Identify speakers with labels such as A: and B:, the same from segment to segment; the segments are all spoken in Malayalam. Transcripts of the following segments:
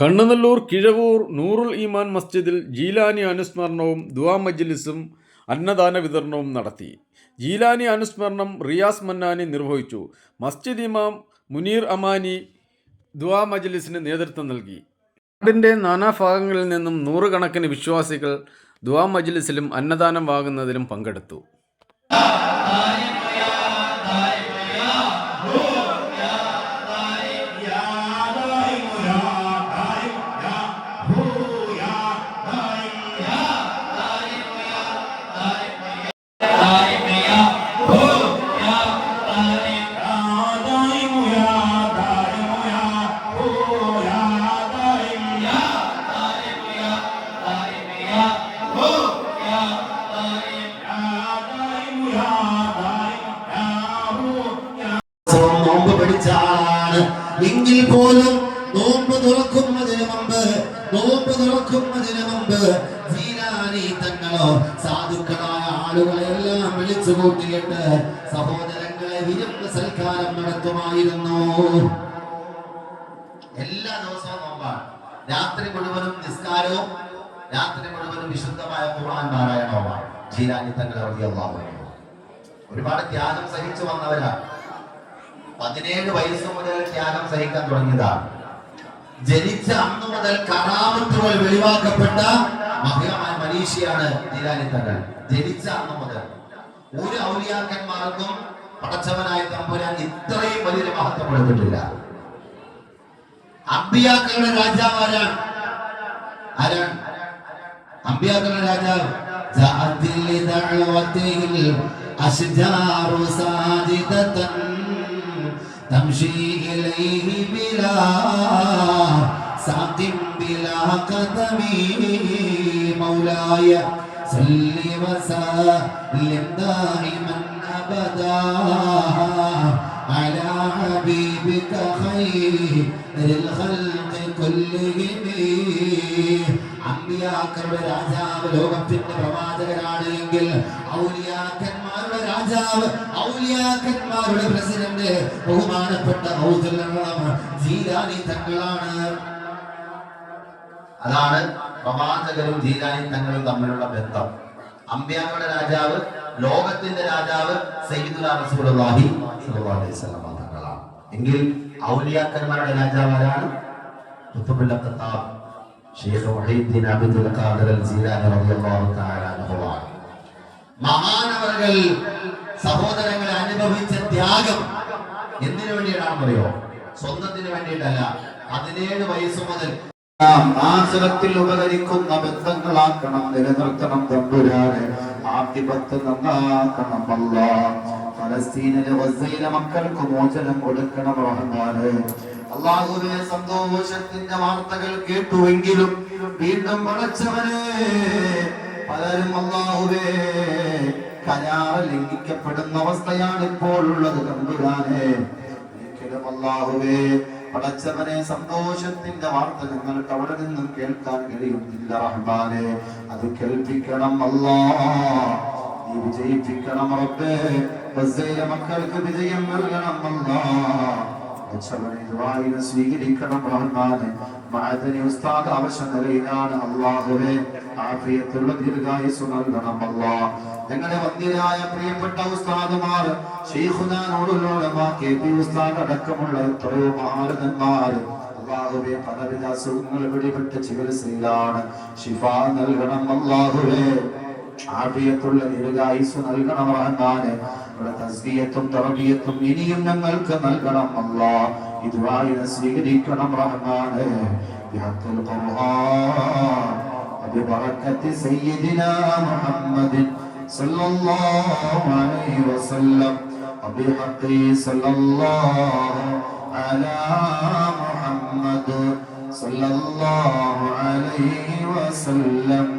A: കണ്ണനല്ലൂർ കിഴവൂർ നൂറുൽ ഈമാൻ മസ്ജിദിൽ ജീലാനി അനുസ്മരണവും ദുവാ മജ്ലിസും അന്നദാന വിതരണവും നടത്തി. ജീലാനി അനുസ്മരണം റിയാസ് മന്നാനി നിർവഹിച്ചു. മസ്ജിദ് ഇമാം മുനീർ അമാനി ദുവാ മജ്ലിസിന് നേതൃത്വം നൽകി. നാടിന്റെ നാനാഭാഗങ്ങളിൽ നിന്നും നൂറുകണക്കിന് വിശ്വാസികൾ ദുവാ മജ്ലിസിലും അന്നദാനം വാങ്ങുന്നതിലും പങ്കെടുത്തു.
B: നോമ്പ് പിടിച്ച ആളാണ്. എങ്കിൽ പോലും നോമ്പ് തുറക്കുന്നതിന് മുമ്പ് നോമ്പ് തുറക്കുന്നതിന് മുമ്പ് തങ്ങളോ സാധുക്കളായ ആളുകളെല്ലാം വിളിച്ചു കൂട്ടിയിട്ട് സഹോദരങ്ങളെ വിരുന്ന് സൽക്കാരം നടത്തുമായിരുന്നു. എല്ലാ ദിവസവും നോമ്പാണ്. രാത്രി മുഴുവനും നിസ്കാരവും രാത്രി മുഴുവനും വിശുദ്ധമായ ഖുർആൻ പാരായണവുമാണ്. ജീലാനി റളിയല്ലാഹു ഒരുപാട് ത്യാഗം സഹിച്ചു വന്നവരാണ്. പതിനേഴ് വയസ്സ് മുതൽ ത്യാഗം സഹിക്കാൻ തുടങ്ങിയതാണ് ജനിച്ച അന്ന് മുതൽ കറാമത്തുകൾ വെളിവാക്കപ്പെട്ട മഹിളമായ മനീഷിയാണ് ജിലാനി തങ്ങൾ ജനിച്ച അന്ന് മുതൽ ഒരു ഔലിയാക്കന്മാർക്കും പടച്ചവനായ തമ്പുരാൻ ഇത്രയും വലിയൊരു മഹത്വം കൊടുത്തിട്ടില്ല. അമ്പിയാക്കളുടെ രാജാവ് ആരാണ്? ആരാണ്? അമ്പിയാക്കളുടെ രാജാവ്? ജാതിൽ ദഅവത്തിൽ അശ്ജാറു സാജിദതൻ تمشي إليه بلا ساق بلا قدم. مولاي صل وسلم دائما أبدا على حبيبك خير الخلق. അമ്പിയാക്കളുടെ രാജാവ് ലോകത്തിന്റെ പ്രവാചകനാണ് എങ്കിൽ ഔലിയാക്കന്മാരുടെ രാജാവ് ഔലിയാക്കന്മാരുടെ പ്രസിഡന്റ് ബഹുമാനപ്പെട്ട ജീരാനി തങ്ങളാണ്. അതാണ് പ്രവാചകരും ജീരാനി തങ്ങളും തമ്മിലുള്ള ബന്ധം. അമ്പ്യാക്കളുടെ രാജാവ് ലോകത്തിന്റെ രാജാവ് വസല്ലം തങ്ങളാണ്. എങ്കിൽ ഔലിയാക്കന്മാരുടെ രാജാവ് ആരാണ്? ഖുത്ബുൽ അഖ്താബ് Sheikh Muhiyuddin Abdul Qadir al Jilani റളിയല്ലാഹു തആല അൻഹു ആണ് മഹാനവറുകൾ സഹോദരങ്ങളെ അനുഭവിച്ച ത്യാഗം എന്തിനു വേണ്ടിയിട്ടാണെന്ന് അറിയോ സ്വന്തത്തിന് വേണ്ടിയിട്ടല്ല. പതിനേഴ് വയസ്സ് മുതൽ ആശ്രത്തിൽ ഉപകരിക്കുന്ന ബന്ധങ്ങളാക്കണം നിലനിർത്തണം തമ്പുരാനെ. ആദ്യപത്ത് നന്നാക്കണം അല്ല ഫലസ്തീനിലെ വസയിലെ മക്കൾക്ക് മോചനം കൊടുക്കണം റഹ്മാനെ. അള്ളാഹുവെ സന്തോഷത്തിന്റെ വാർത്തകൾ കേട്ടുവെങ്കിലും വീണ്ടും പടച്ചവനെ പലരും അള്ളാഹുവേ കരാറ് ലംഘിക്കപ്പെടുന്ന അവസ്ഥയാണ് ഇപ്പോൾ ഉള്ളത് അള്ളാഹുവേ പടച്ചവനെ സന്തോഷത്തിന്റെ വാർത്ത ഞങ്ങൾക്ക് അവിടെ നിന്നും കേൾക്കാൻ കഴിയുന്നില്ല റഹ്മാനെ. അത് കേൾപ്പിക്കണം അല്ലാ നീ വിജയിപ്പിക്കണം റബ്ബേ. മക്കൾക്ക് വിജയം നൽകണം അല്ലാ ദുആഇനെ സ്വീകരിക്കണം റഹ്മാനെ മഅദനി ഉസ്താദ് ആവശ്യം നിലയിലാണ് അല്ലാഹുവേ ആഫിയത്തുള്ള ദീർഘായുസ് നൽകണം അല്ലാ ഞങ്ങളുടെ വന്ധ്യരായ പ്രിയപ്പെട്ട ഉസ്താദുമാർ ഷെയ്ഖുനാനോടുള്ളോളമാ കെ പി ഉസ്താദ് അടക്കമുള്ള എത്രയോ മഹാരഥന്മാർ. അള്ളാഹുവെ പലവിധ അസുഖങ്ങൾ പിടിപെട്ട ചികിത്സയിലാണ്. ഷിഫ നൽകണം അള്ളാഹുവേ. ആഫിയത്തുള്ള ദീർഘായുസ് നൽകണം റഹ്മാനെ ഇവിടെ തസ്ബിയത്തും തറബിയത്തും ഇനിയും ഞങ്ങൾക്ക് നൽകണം അല്ലാ ഇതുവായി സ്വീകരിക്കണം റഹ്മാനെ بحق القرآن وببركة سيدنا محمد صلى الله عليه وسلم وبحق صلى الله على محمد صلى الله عليه وسلم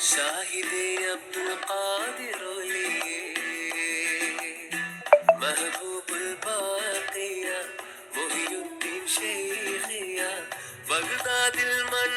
C: शाहिद अब्दुल कादिर महबूबुल बाकिया मोहियुद्दीन शेखिया बगदाद मन